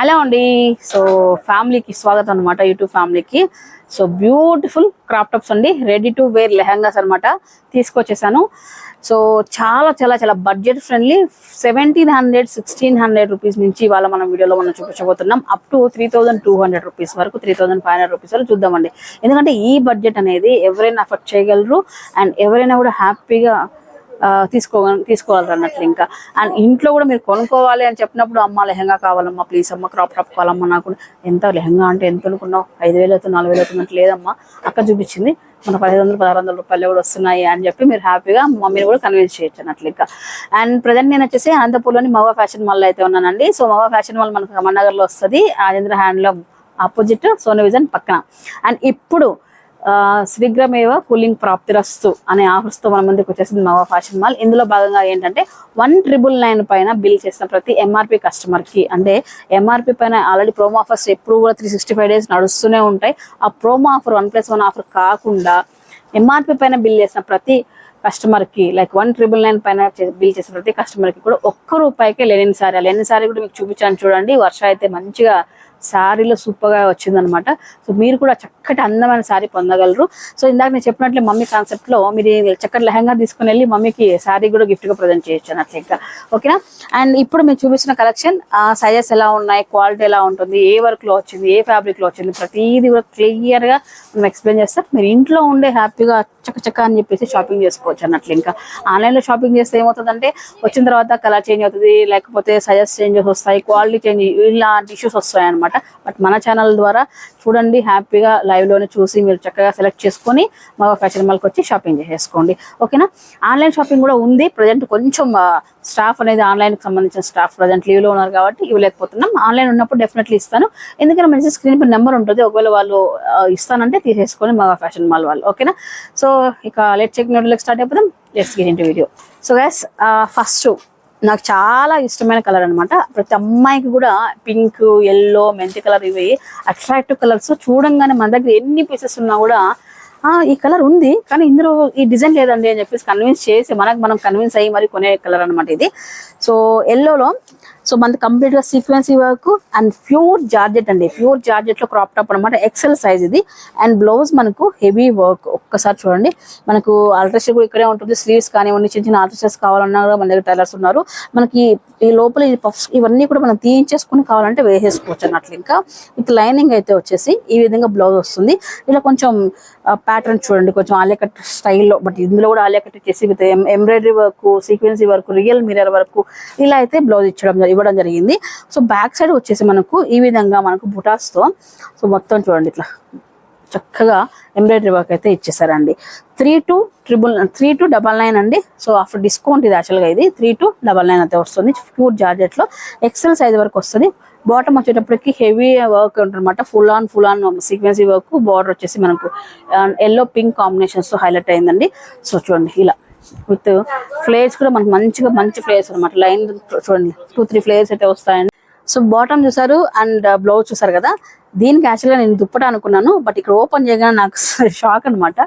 Hello అండి so ఫ్యామిలీకి స్వాగతం అనమాట యూట్యూబ్ ఫ్యామిలీకి. సో బ్యూటిఫుల్ క్రాప్ టాప్స్ అండి రెడీ టు వేర్ లెహంగాస్ అనమాట తీసుకొచ్చేసాను. సో చాలా చాలా చాలా budget friendly seventeen hundred sixteen hundred rupees నుంచి ఇవాళ మనం వీడియోలో మనం చూపించబోతున్నాం. Up to three thousand two hundred rupees వరకు three thousand five hundred rupees వరకు చూద్దామండి. ఎందుకంటే ఈ బడ్జెట్ అనేది ఎవరైనా అఫర్ట్ చేయగలరు అండ్ ఎవరైనా కూడా హ్యాపీగా తీసుకో తీసుకోవాలి అన్నట్లు ఇంకా. అండ్ ఇంట్లో కూడా మీరు కొనుక్కోవాలి అని చెప్పినప్పుడు అమ్మ లెహంగా కావాలమ్మా ప్లీజ్ అమ్మ క్రాప్ టాప్ కావాలమ్మా నాకు ఎంత లెహంగా అంటే ఎంత అనుకున్నావు? ఐదు వేలు అవుతుంది నాలుగు వేలు అవుతుంది లేదమ్మా. అక్క చూపించింది మన పదిహేను వందలు పదహారు వందల రూపాయలు కూడా వస్తున్నాయి అని చెప్పి మీరు హ్యాపీగా మమ్మీని కూడా కన్విన్స్ చేయొచ్చు అన్నట్లు ఇంకా. అండ్ ప్రజెంట్ నేను వచ్చేసి అనంతపూర్లోని మగ ఫ్యాషన్ మాల్ అయితే ఉన్నానండి. సో మగ ఫ్యాషన్ మాల్ మనకు రమణనగర్లో వస్తుంది. Rajendra handloom opposite Sony vision పక్కన. అండ్ ఇప్పుడు శీఘ్రమేవ కూలింగ్ ప్రాప్తిరస్తు అనే ఆఫర్స్తో మన ముందుకు వచ్చేసింది నవా ఫ్యాషన్ మాల్ ఇందులో భాగంగా ఏంటంటే వన్ ట్రిపుల్ నైన్ పైన బిల్ చేసిన ప్రతి ఎంఆర్పి కస్టమర్కి అంటే ఎంఆర్పి పైన ఆల్రెడీ ప్రోమో ఆఫర్స్ ఎప్పుడు కూడా త్రీ సిక్స్టీ ఫైవ్ డేస్ నడుస్తూనే ఉంటాయి. ఆ promo offer one plus one offer కాకుండా ఎంఆర్పి పైన బిల్ చేసిన ప్రతి కస్టమర్కి లైక్ వన్ ట్రిపుల్ నైన్ పైన బిల్ చేసిన ప్రతి కస్టమర్కి కూడా ఒక్క రూపాయికే లెనిన్ సారీ ఆ లెనిన్ సారీ కూడా మీకు చూపించాను చూడండి. వర్ష అయితే మంచిగా శారీలో సూపర్గా వచ్చిందనమాట. సో మీరు కూడా చక్కటి అందమైన శారీ పొందగలరు. సో ఇందాక నేను చెప్పినట్లు మమ్మీ కాన్సెప్ట్లో మీరు చక్కటి లెహంగా తీసుకుని వెళ్ళి మమ్మీకి శారీ కూడా గిఫ్ట్గా ప్రజెంట్ చేయొచ్చు అన్నట్లు ఇంకా ఓకేనా? అండ్ ఇప్పుడు మీరు చూపించిన కలెక్షన్ సైజెస్ ఎలా ఉన్నాయి క్వాలిటీ ఎలా ఉంటుంది ఏ వర్క్లో వచ్చింది ఏ ఫ్యాబ్రిక్లో వచ్చింది ప్రతిదీ కూడా క్లియర్గా మనం ఎక్స్ప్లెయిన్ చేస్తాం. మీరు ఇంట్లో ఉండే హ్యాపీగా చక్క చక్క అని చెప్పేసి షాపింగ్ చేసుకోవచ్చు అన్నట్లు ఇంకా. ఆన్లైన్లో షాపింగ్ చేస్తే ఏమవుతుందంటే వచ్చిన తర్వాత కలర్ చేంజ్ అవుతుంది లేకపోతే సైజెస్ చేంజెస్ వస్తాయి క్వాలిటీ చేంజ్ ఇలాంటి ఇష్యూస్ వస్తాయి అనమాట బట్ మన ఛానల్ ద్వారా చూడండి హ్యాపీగా లైవ్లోనే చూసి మీరు చక్కగా సెలెక్ట్ చేసుకొని మా ఫ్యాషన్ మాల్కి వచ్చి షాపింగ్ చేసేసుకోండి. ఓకేనా? ఆన్లైన్ షాపింగ్ కూడా ఉంది. ప్రజెంట్ కొంచెం స్టాఫ్ అనేది ఆన్లైన్కి సంబంధించిన స్టాఫ్ ప్రజెంట్ లీవ్లో ఉన్నారు కాబట్టి ఇవ్వలేకపోతున్నాం ఆన్లైన్ ఉన్నప్పుడు డెఫినెట్లీ ఇస్తాను. ఎందుకంటే మంచి స్క్రీన్ పై నెంబర్ ఉంటుంది. ఒకవేళ వాళ్ళు ఇస్తానంటే తీసేసుకొని మా ఫ్యాషన్ మాల్ వాళ్ళు. ఓకేనా? సో ఇక లెట్ చెక్ నోట్లోకి స్టార్ట్ అయిపోతాం let's get into video so guys first నాకు చాలా ఇష్టమైన కలర్ అన్నమాట. ప్రతి అమ్మాయికి కూడా పింక్ ఎల్లో మెంతి కలర్ ఇవి అట్రాక్టివ్ కలర్స్ చూడంగానే మన దగ్గర ఎన్ని పీసెస్ ఉన్నా కూడా ఆ ఈ కలర్ ఉంది కానీ ఇందులో ఈ డిజైన్ లేదండి అని చెప్పేసి కన్విన్స్ చేసి మనకు మనం కన్విన్స్ అయ్యి మరి కొనే కలర్ అనమాట ఇది. సో ఎల్లోలో సో మనది కంప్లీట్గా sequence work and pure georgette అండి. ప్యూర్ జార్జెట్లో క్రాప్ టాప్ అనమాట ఎక్సెల్ సైజ్ ఇది. అండ్ బ్లౌజ్ మనకు హెవీ వర్క్. ఒక్కసారి చూడండి. మనకు ఆల్ట్రేషన్ కూడా ఇక్కడే ఉంటుంది. స్లీవ్స్ కానివ్వండి చిన్న చిన్న ఆల్ట్రేషన్స్ కావాలన్నా కూడా మన దగ్గర టైలర్స్ ఉన్నారు. మనకి ఈ లోపల ఈ పఫ్స్ ఇవన్నీ కూడా మనం తీయించేసుకుని కావాలంటే వేసేసుకోవచ్చు అన్నట్లు ఇంకా. విత్ లైనింగ్ అయితే వచ్చేసి ఈ విధంగా బ్లౌజ్ వస్తుంది. ఇలా కొంచెం ప్యాటర్న్ చూడండి. కొంచెం ఆలియా స్టైల్లో బట్ ఇందులో కూడా ఆలియా చేసి with embroidery work sequence work real mirror work ఇలా అయితే బ్లౌజ్ ఇచ్చడం జరి- ఇవ్వడం జరిగింది. సో బ్యాక్ సైడ్ వచ్చేసి మనకు ఈ విధంగా మనకు బుటాస్తో సో మొత్తం చూడండి ఇట్లా చక్కగా ఎంబ్రాయిడరీ వర్క్ అయితే ఇచ్చేసారండి. Three two triple three two double nine అండి. సో ఆఫ్టర్ డిస్కౌంట్ ఇది యాక్చువల్గా ఇది. త్రీ టు డబల్ నైన్ అయితే వస్తుంది. ప్యూర్ జార్జెట్లో ఎక్సెల్ సైజ్ వరకు వస్తుంది. బాటమ్ వచ్చేటప్పటికి హెవీ వర్క్ ఉంటుందన్నమాట. Full on full on sequence work border వచ్చేసి మనకు ఎల్లో పింక్ కాంబినేషన్స్ హైలైట్ అయిందండి. సో చూడండి ఇలా. విత్ ఫ్లేర్స్ కూడా మనకు మంచిగా మంచి ఫ్లేయర్స్ అనమాట లైన్ చూడండి టూ త్రీ ఫ్లేర్స్ అయితే వస్తాయండి. సో బాటమ్ చూసారు అండ్ బ్లౌజ్ uh, చూసారు కదా? దీనికి యాక్చువల్గా నేను దుప్పట అనుకున్నాను బట్ ఇక్కడ ఓపెన్ చేయగానే నాకు షాక్ అన్నమాట.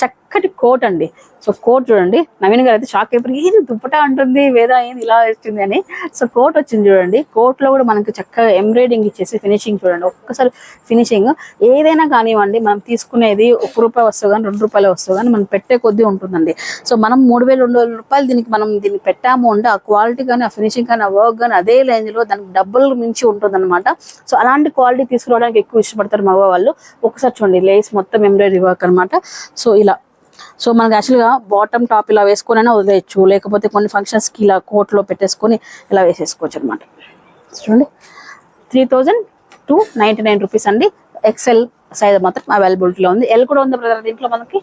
చక్కటి కోట్ అండి. సో కోట్ చూడండి. నవీన్ గారు అయితే షాక్ అయిపోయి ఏది దుప్పట అంటుంది? వేదా? ఏంది? ఇలా వచ్చింది అని. సో కోట్ వచ్చింది చూడండి. కోట్లో కూడా మనకి చక్కగా ఎంబ్రాయిడింగ్ ఇచ్చేసి ఫినిషింగ్ చూడండి. ఒక్కసారి ఫినిషింగ్ ఏదైనా కానివ్వండి మనం తీసుకునేది ఒక రూపాయి వస్తుంది కానీ రెండు రూపాయలు వస్తుంది కానీ మనం పెట్టే కొద్దీ ఉంటుందండి. సో మనం మూడు వేలు రెండు వేల రూపాయలు దీనికి మనం దీన్ని పెట్టాము అంటే ఆ క్వాలిటీ కానీ ఆ ఫినిషింగ్ కానీ ఆ వర్క్ కానీ అదే రేంజ్లో దానికి డబ్బులు మించి ఉంటుంది సో అలాంటి క్వాలిటీ తీసుకురావడానికి ఎక్కువ ఇష్టపడతారు మగవాళ్ళు ఒకసారి చూడండి లేస్ మొత్తం ఎంబ్రాయిడరీ వర్క్ అనమాట సో ఇలా సో మనకి యాక్చువల్గా బాటమ్ టాప్ ఇలా వేసుకొని వదిలేయచ్చు. లేకపోతే కొన్ని ఫంక్షన్స్కి ఇలా కోట్లో పెట్టేసుకొని ఇలా వేసేసుకోవచ్చు అనమాట చూడండి three thousand two ninety nine rupees అండి. ఎక్సెల్ సైజ్ మాత్రం అవైలబిలిటీలో ఉంది. ఎల్ కూడా ఉంది బ్రదర్ దీంట్లో మనకి?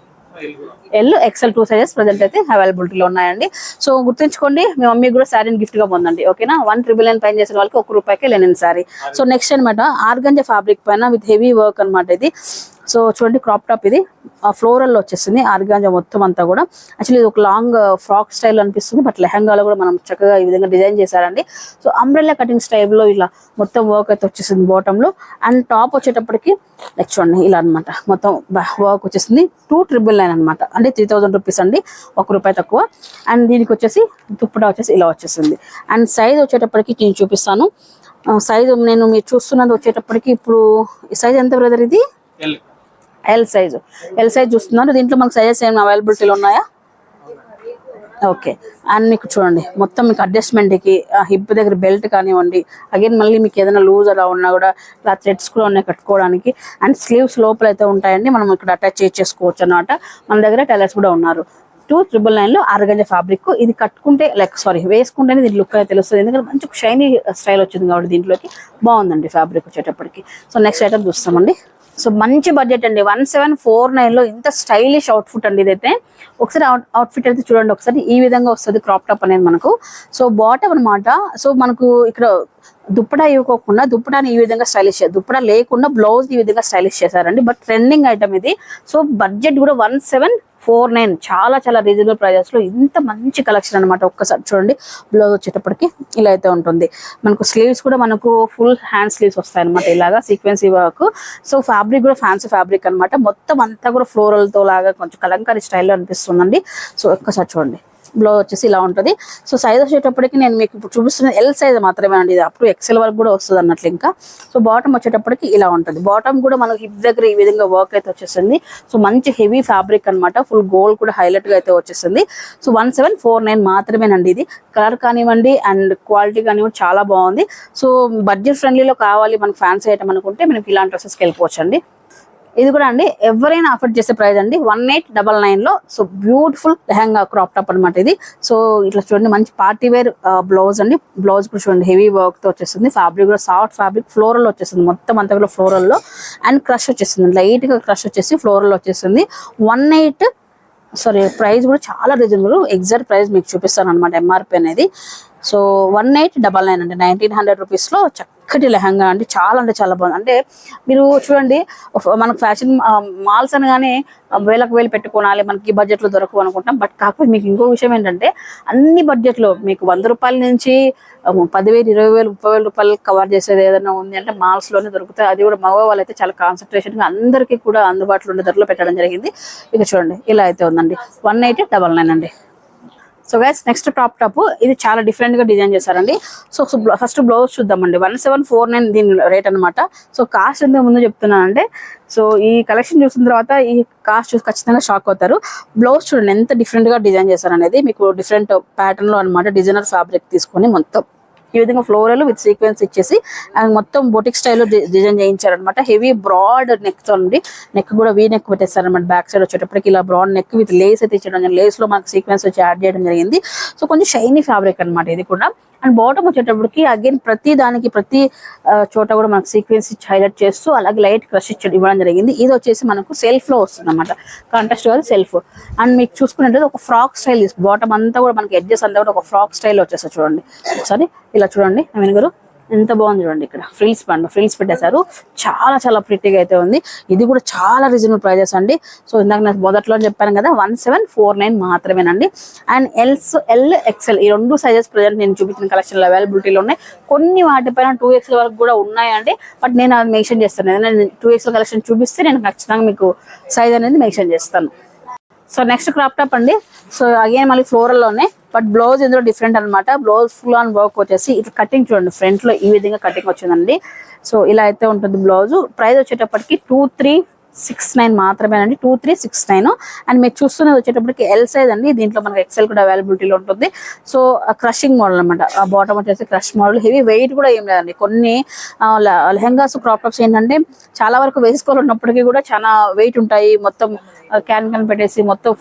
L XL two sizes present అయితే అవైలబిలిటీలో ఉన్నాయండి. సో గుర్తుంచుకోండి మీ మమ్మీ కూడా శారీని గిఫ్ట్గా పొందండి ఓకేనా వన్ ట్రిపుల్ నైన్ పైన చేసిన వాళ్ళకి ఒక రూపాయికి లెనిన్ శారీ సో నెక్స్ట్ అనమాట ఆర్గంజా ఫ్యాబ్రిక్ పైన విత్ హెవీ వర్క్ అన్నమాట ఇది. సో చూడండి క్రాప్ టాప్ ఇది. ఆ వచ్చేసింది. ఆర్గాంజా మొత్తం అంతా కూడా. యాక్చువల్లీ ఇది ఒక లాంగ్ ఫ్రాక్ స్టైల్ అనిపిస్తుంది. బట్ లెహంగాలో కూడా మనం చక్కగా ఈ విధంగా డిజైన్ చేశారండి. సో అంబ్రెల్లా కటింగ్ స్టైల్లో ఇలా మొత్తం వర్క్ అయితే వచ్చేసింది బాటంలో అండ్ టాప్ వచ్చేటప్పటికి చూడండి ఇలా అన్నమాట. మొత్తం వర్క్ వచ్చేసింది. టూ ట్రిపుల్ నైన్ అనమాట అంటే త్రీ థౌసండ్ రూపీస్ అండి. ఒక రూపాయి తక్కువ. అండ్ దీనికి వచ్చేసి దుప్పటా వచ్చేసి ఇలా వచ్చేసింది. అండ్ సైజ్ వచ్చేటప్పటికి నేను చూపిస్తాను. Uh, సైజ్ నేను మీరు చూస్తున్నది వచ్చేటప్పటికి ఇప్పుడు ఈ సైజ్ ఎంత బ్రదర్ ఇది? ఎల్ సైజు ఎల్ సైజ్ చూస్తున్నారు దీంట్లో మనకు సైజెస్ ఏమైనా అవైలబిలిటీలో ఉన్నాయా? ఓకే అండ్ మీకు చూడండి మొత్తం మీకు అడ్జస్ట్మెంట్కి హిప్ దగ్గర బెల్ట్ కానివ్వండి అగైన్ మళ్ళీ మీకు ఏదైనా లూజ్ అలా ఉన్నా కూడా ఇలా థ్రెడ్స్ కూడా ఉన్నాయి కట్టుకోవడానికి. అండ్ స్లీవ్స్ లోపల అయితే ఉంటాయండి మనం ఇక్కడ అటాచ్ చేసుకోవచ్చు అన్నమాట. మన దగ్గర టైలర్స్ కూడా ఉన్నారు. టూ ట్రిపుల్ నైన్లో ఆరుగంజ ఫ్యాబ్రిక్ ఇది కట్టుకుంటే లైక్ సారీ వేసుకుంటేనే దీని లుక్ అయితే తెలుస్తుంది. ఎందుకంటే మంచి షైనీ స్టైల్ వచ్చింది కాబట్టి దీంట్లోకి బాగుందండి ఫ్యాబ్రిక్ వచ్చేటప్పటికి. సో నెక్స్ట్ ఐటమ్ చూస్తామండి. సో మంచి బడ్జెట్ అండి. వన్ సెవెన్ ఫోర్ నైన్లో ఇంత స్టైలిష్ అవుట్ఫిట్ అండి ఇదైతే. ఒకసారి అవుట్ఫిట్ అయితే చూడండి ఒకసారి. ఈ విధంగా వస్తుంది క్రాప్ టాప్ అనేది మనకు. సో బాటమ్ అన్నమాట. సో మనకు ఇక్కడ దుప్పటా ఇవ్వకోకుండా దుప్పటాని ఈ విధంగా స్టైలిష్ దుప్పటా లేకుండా బ్లౌజ్ ఈ విధంగా స్టైలిష్ చేశారండి. బట్ ట్రెండింగ్ ఐటమ్ ఇది. సో బడ్జెట్ కూడా వన్ సెవెన్ ఫోర్ నైన్ చాలా చాలా రీజనబుల్ ప్రైజెస్లో ఇంత మంచి కలెక్షన్ అన్నమాట ఒక్కసారి చూడండి. బ్లౌజ్ వచ్చేటప్పటికి ఇలా అయితే ఉంటుంది. మనకు స్లీవ్స్ కూడా మనకు ఫుల్ హ్యాండ్ స్లీవ్స్ వస్తాయి అనమాట ఇలాగా సీక్వెన్సీ వర్క్ సో ఫ్యాబ్రిక్ కూడా ఫ్యాన్సీ ఫ్యాబ్రిక్ అన్నమాట. మొత్తం అంతా కూడా ఫ్లోరల్తో లాగా కొంచెం కలంకారీ స్టైల్లో అనిపిస్తుందండి. సో ఒక్కసారి చూడండి. బ్లౌజ్ వచ్చేసి ఇలా ఉంటుంది. సో సైజ్ వచ్చేటప్పటికి నేను మీకు ఇప్పుడు చూపిస్తున్న ఎల్ సైజ్ మాత్రమే అండి. ఇది అప్ టు ఎక్సెల్ వరకు కూడా వస్తుంది అన్నట్లు ఇంకా. సో బాటమ్ వచ్చేటప్పటికి ఇలా ఉంటుంది. బాటమ్ కూడా మనకి హిప్ దగ్గర ఈ విధంగా వర్క్ అయితే వచ్చేసింది. సో మంచి హెవీ ఫ్యాబ్రిక్ అన్నమాట. ఫుల్ గోల్డ్ కూడా హైలైట్గా అయితే వచ్చేసింది. So one seven four nine మాత్రమేనండి ఇది. కలర్ కానివ్వండి అండ్ క్వాలిటీ కానివ్వండి చాలా బాగుంది. సో బడ్జెట్ ఫ్రెండ్లీలో కావాలి మనకు ఫ్యాన్సీ ఐటమ్ అనుకుంటే మనకి ఇలాంటి డ్రెస్సెస్కి వెళ్ళిపోవచ్చండి. ఇది కూడా అండి ఎవరైనా ఆఫర్ చేసే ప్రైస్ అండి వన్ ఎయిట్ డబల్ నైన్లో. So beautiful lehenga crop top అనమాట ఇది. సో ఇట్లా చూడండి మంచి పార్టీ వేర్ బ్లౌజ్ అండి. బ్లౌజ్ కూడా చూడండి హెవీ వర్క్తో వచ్చేస్తుంది. ఫ్యాబ్రిక్ కూడా సాఫ్ట్ ఫ్యాబ్రిక్ ఫ్లోరల్ వచ్చేస్తుంది. మొత్తం అంతా కూడా ఫ్లోరల్లో. అండ్ క్రష్ వచ్చేస్తుంది. లైట్గా క్రష్ వచ్చేసి ఫ్లోరల్ వచ్చేస్తుంది. వన్ ఎయిట్ సారీ ప్రైస్ కూడా చాలా రీజనబుల్ ఎగ్జాక్ట్ ప్రైస్ మీకు చూపిస్తాను అనమాట ఎంఆర్పి అనేది. So one eight double nine అండి. నైన్టీన్ హండ్రెడ్ రూపీస్లో చక్కటి లెహంగా అండి చాలా అంటే చాలా బాగుంది. అంటే మీరు చూడండి మనకు ఫ్యాషన్ మాల్స్ అనగానే వేలకు వేలు పెట్టుకోనాలి మనకి ఈ బడ్జెట్లో దొరకవు అనుకుంటాం. బట్ కాకపోతే మీకు ఇంకో విషయం ఏంటంటే అన్ని బడ్జెట్లో మీకు వంద రూపాయల నుంచి పదివేలు ఇరవై వేలు ముప్పై వేల రూపాయలు కవర్ చేసేది ఏదైనా ఉంది అంటే మాల్స్లోనే దొరుకుతాయి. అది కూడా మగవాళ్ళు అయితే చాలా కాన్సన్ట్రేషన్గా అందరికీ కూడా అందుబాటులో ఉండే ధరలో పెట్టడం జరిగింది. ఇక చూడండి ఇలా అయితే ఉందండి. వన్ ఎయిటీ డబల్ నైన్ అండి. So guys next top top ఇది చాలా డిఫరెంట్గా డిజైన్ చేశారండి. సో ఫస్ట్ బ్లౌజ్ చూద్దామండి. వన్ సెవెన్ ఫోర్ నైన్ దీని రేట్ అనమాట సో కాస్ట్ ఎంత ముందు చెప్తున్నానంటే సో ఈ కలెక్షన్ చూసిన తర్వాత ఈ కాస్ట్ చూసి ఖచ్చితంగా షాక్ అవుతారు. బ్లౌజ్ చూడండి ఎంత డిఫరెంట్గా డిజైన్ చేశారు అనేది మీకు డిఫరెంట్ ప్యాటర్న్లో అనమాట డిజైనర్ ఫ్యాబ్రిక్ తీసుకొని మొత్తం. ఈ విధంగా ఫ్లోరల్ విత్ సీక్వెన్స్ ఇచ్చేసి అండ్ మొత్తం బొటిక్ స్టైల్లో డిజైన్ చేయించారనమాట హెవీ బ్రాడ్ నెక్తో ఉంది నెక్ కూడా వీ నెక్ పెట్టేస్తారనమాట బ్యాక్ సైడ్ వచ్చేటప్పటికి. ఇలా బ్రాడ్ నెక్ విత్ లేస్ అయితే ఇచ్చడం లేస్లో మనకి సీక్వెన్స్ వచ్చి యాడ్ చేయడం జరిగింది. సో కొంచెం షైనీ ఫ్యాబ్రిక్ అన్నమాట ఇది కూడా. అండ్ బాటమ్ వచ్చేటప్పటికి అగైన్ ప్రతి దానికి ప్రతి చోట కూడా మనకు సీక్వెన్స్ ఇచ్చి హైలైట్ చేస్తూ అలాగే లైట్ క్రష్ ఇచ్చి ఇవ్వడం జరిగింది. ఇది వచ్చేసి మనకు సెల్ఫ్లో వస్తుంది అనమాట కాంట్రాస్ట్ కాదు సెల్ఫ్ అండ్ మీకు చూసుకున్నట్టు ఒక ఫ్రాక్ స్టైల్ బాటమ్ అంతా కూడా మనకి ఎడ్జెస్ అంతా కూడా ఒక ఫ్రాక్ స్టైల్ వచ్చేస్తుంది చూడండి. ఒకసారి ఇలా చూడండి. నవీన్ గారు ఎంత బాగుంది చూడండి ఇక్కడ. ఫ్రిల్స్ పండు ఫ్రిల్స్ పెట్టేశారు. చాలా చాలా ప్రిటీగా అయితే ఉంది. ఇది కూడా చాలా రీజనబుల్ ప్రైజెస్ అండి. సో ఇందాక నేను మొదట్లో చెప్పాను కదా వన్ సెవెన్ ఫోర్ నైన్ మాత్రమేనండి. అండ్ ఎల్స్ ఎల్ ఎక్సెల్ ఈ రెండు సైజెస్ ప్రజెంట్ నేను చూపించిన కలెక్షన్ అవైలబిలిటీలో ఉన్నాయి. కొన్ని వాటిపైన టూ ఎక్స్ఎల్ వరకు కూడా ఉన్నాయండి. బట్ నేను అది మెన్షన్ చేస్తాను. ఏదైనా టూ ఎక్స్ఎల్ కలెక్షన్ చూపిస్తే నేను ఖచ్చితంగా మీకు సైజ్ అనేది మెన్షన్ చేస్తాను. సో నెక్స్ట్ క్రాప్ టాప్ అండి. సో అగైన్ మళ్ళీ ఫ్లోరల్లోనే. బట్ బ్లౌజ్ ఇందులో డిఫరెంట్ అన్నమాట. బ్లౌజ్ ఫుల్ ఆన్ వర్క్ వచ్చేసి ఇట్లా కటింగ్ చూడండి ఫ్రంట్లో ఈ విధంగా కటింగ్ వచ్చిందండి. సో ఇలా అయితే ఉంటుంది బ్లౌజ్. ప్రైస్ వచ్చేటప్పటికి టూ త్రీ సిక్స్ నైన్ మాత్రమేనండి. Two three six nine and మీరు చూస్తున్నది వచ్చేటప్పటికి ఎల్ సైజ్ అండి. దీంట్లో మనకి ఎక్సెల్ కూడా అవైలబిలిటీలో ఉంటుంది. సో క్రషింగ్ మోడల్ అనమాట ఆ బాటమ్ వచ్చేసి క్రష్ మోడల్ హెవీ వెయిట్ కూడా ఏం లేదండి. కొన్ని లెహంగాస్ క్రాప్ టాప్స్ ఏంటంటే చాలా వరకు వేసుకోవాలన్నప్పటికీ కూడా చాలా వెయిట్ ఉంటాయి. మొత్తం క్యాన్ క్యాన్ పెట్టేసి మొత్తం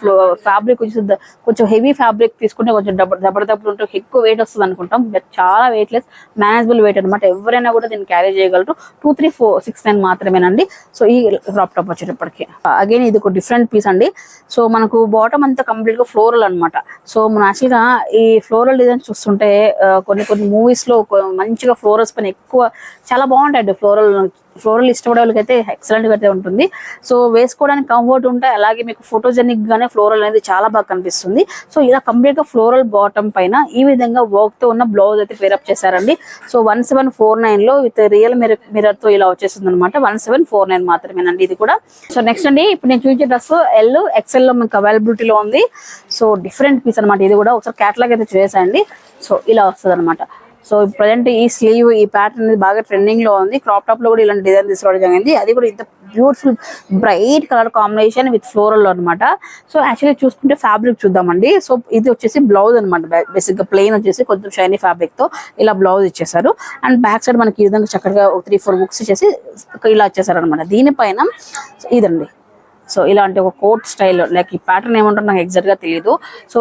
ఫ్యాబ్రిక్ కొంచెం కొంచెం హెవీ ఫ్యాబ్రిక్ తీసుకుంటే కొంచెం డబ్బు దబ్బడ దబ్బలు ఉంటే ఎక్కువ వెయిట్ వస్తుంది అనుకుంటాం. బట్ చాలా వెయిట్ లెస్ మేనేజబుల్ వెయిట్ అనమాట ఎవరైనా కూడా దీన్ని క్యారీ చేయగలరు. Two three four six nine మాత్రమేనండి. సో ఈ క్రాప్ టాప్ వచ్చేటప్పటికి. అగైన్ ఇది ఒక డిఫరెంట్ పీస్ అండి. సో మనకు బాటమ్ అంతా కంప్లీట్గా ఫ్లోరల్ అనమాట సో మన ఈ ఫ్లోరల్ డిజైన్ చూస్తుంటే కొన్ని కొన్ని మూవీస్లో మంచిగా ఫ్లోరల్స్ పైన ఎక్కువ చాలా బాగుంటాయండి ఫ్లోరల్ ఫ్లోరల్ ఇష్టపడే వాళ్ళకి అయితే ఎక్సలెంట్గా అయితే ఉంటుంది. సో వేసుకోవడానికి కంఫర్ట్ ఉంటాయి అలాగే మీకు ఫోటోజెనిక్ గానే ఫ్లోరల్ అనేది చాలా బాగా కనిపిస్తుంది. సో ఇలా కంప్లీట్గా ఫ్లోరల్ బాటమ్ పైన ఈ విధంగా వర్క్తో ఉన్న బ్లౌజ్ అయితే పేరప్ చేశారండి. సో వన్ సెవెన్ ఫోర్ నైన్లో విత్ రియల్ మిరర్తో ఇలా వచ్చేస్తుంది అనమాట వన్ సెవెన్ ఫోర్ నైన్ మాత్రమేనండి ఇది కూడా. సో నెక్స్ట్ అండి ఇప్పుడు నేను చూపించే డ్రెస్ ఎల్ ఎక్స్ఎల్లో మీకు అవైలబిలిటీలో ఉంది. సో డిఫరెంట్ పీస్ అన్నమాట. ఇది కూడా ఒకసారి క్యాటలాగ్ అయితే చేసేయండి. సో ఇలా వస్తుంది అనమాట సో ప్రజెంట్ ఈ స్లీవ్ ఈ ప్యాటర్న్ అనేది బాగా ట్రెండింగ్లో ఉంది. క్రాప్ టాప్లో కూడా ఇలాంటి డిజైన్ తీసుకోవడం జరిగింది. అది కూడా ఇంత beautiful bright colour combination with floral అనమాట సో యాక్చువల్లీ చూసుకుంటే ఫ్యాబ్రిక్ చూద్దామండి. సో ఇది వచ్చేసి బ్లౌజ్ అనమాట బేసిక్గా ప్లెయిన్ వచ్చేసి కొంచెం షైనీ ఫ్యాబ్రిక్తో ఇలా బ్లౌజ్ ఇచ్చేసారు అండ్ బ్యాక్ సైడ్ మనకి ఈ విధంగా చక్కగా త్రీ ఫోర్ బుక్స్ ఇచ్చేసి ఇలా ఇచ్చేసారు అనమాట దీనిపైన ఇదండి. సో ఇలాంటి ఒక కోట్ స్టైల్ లైక్ ఈ ప్యాటర్న్ ఏమంటారు నాకు ఎగ్జాక్ట్గా తెలియదు సో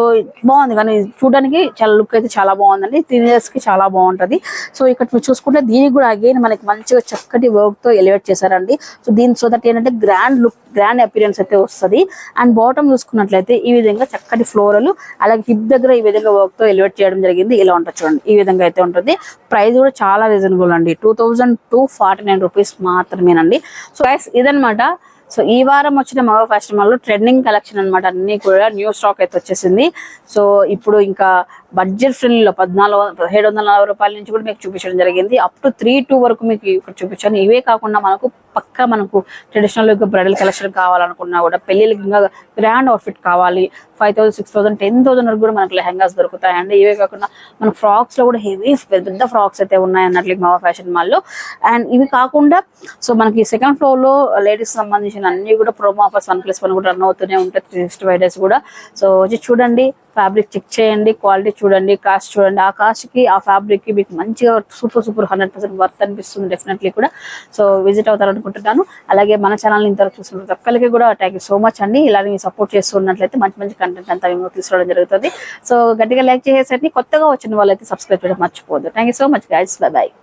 బాగుంది కానీ చూడడానికి చాలా లుక్ అయితే చాలా బాగుందండి. త్రీ ఇయర్స్కి చాలా బాగుంటది. సో ఇక్కడ మీరు చూసుకుంటే దీనికి కూడా అగైన్ మనకి మంచిగా చక్కటి వర్క్తో ఎలివేట్ చేశారండి. సో దీని సో దట్ ఏంటంటే గ్రాండ్ లుక్ గ్రాండ్ అపీరెన్స్ అయితే వస్తుంది. అండ్ బాటమ్ చూసుకున్నట్లయితే ఈ విధంగా చక్కటి ఫ్లోరల్ అలాగే హిప్ దగ్గర ఈ విధంగా వర్క్తో ఎలివేట్ చేయడం జరిగింది. ఇలా ఉంటుంది చూడండి. ఈ విధంగా అయితే ఉంటుంది. ప్రైస్ కూడా చాలా రీజనబుల్ అండి. Two thousand two forty nine rupees మాత్రమేనండి సో ఇదనమాట సో ఈ వారం వచ్చిన మగ ఫ్యాషన్లో ట్రెండింగ్ కలెక్షన్ అనమాట అన్ని కూడా న్యూ స్టాక్ అయితే వచ్చేసింది. సో ఇప్పుడు ఇంకా బడ్జెట్ ఫ్రెండ్లీలో పద్నాలుగు పదిహేడు వందల నలభై రూపాయల నుంచి కూడా మీకు చూపించడం జరిగింది. అప్ టు త్రీ టూ వరకు మీకు ఇక్కడ చూపించాను. ఇవే కాకుండా మనకు పక్కా మనకు ట్రెడిషనల్ బ్రైడల్ కలెక్షన్ కావాలనుకున్నా కూడా పెళ్ళిళ్ళకి ఇంకా గ్రాండ్ అవుట్ఫిట్ కావాలి. Five thousand six thousand ten thousand వరకు కూడా మనకి లెహంగాస్ దొరుకుతాయండి. ఇవే కాకుండా మన ఫ్రాక్స్లో కూడా హెవీ పెద్ద పెద్ద ఫ్రాక్స్ అయితే ఉన్నాయి అన్నట్లు మా ఫ్యాషన్ మాల్లో. అండ్ ఇవి కాకుండా సో మనకి సెకండ్ ఫ్లోర్లో లేడీస్ సంబంధించిన అన్ని కూడా promo offers one plus one కూడా రన్ అవుతూనే ఉంటాయి. త్రీ సిక్స్టీ ఫైవ్ డేస్ కూడా. సో వచ్చి చూడండి. ఫ్యాబ్రిక్ చెక్ చేయండి క్వాలిటీ చూడండి కాస్ట్ చూడండి. ఆ కాస్ట్కి ఆ ఫ్యాబ్రిక్కి మీకు మంచిగా super super hundred percent worth అనిపిస్తుంది డెఫినెట్లీ కూడా. సో విజిట్ అవుతారనుకుంటున్నాను. అలాగే మన ఛానల్ని ఇంతవరకు చూసిన ఒక్కరికి కూడా థ్యాంక్ యూ సో మచ్ అండి. ఇలాగే సపోర్ట్ చేస్తున్నట్లయితే మంచి మంచి కంటెంట్ అంతా మేము తీసుకోవడం జరుగుతుంది. సో గట్టిగా లైక్ చేసేసరికి కొత్తగా వచ్చిన వాళ్ళైతే సబ్స్క్రైబ్ చేయడం మర్చిపోదు thank you so much guys bye bye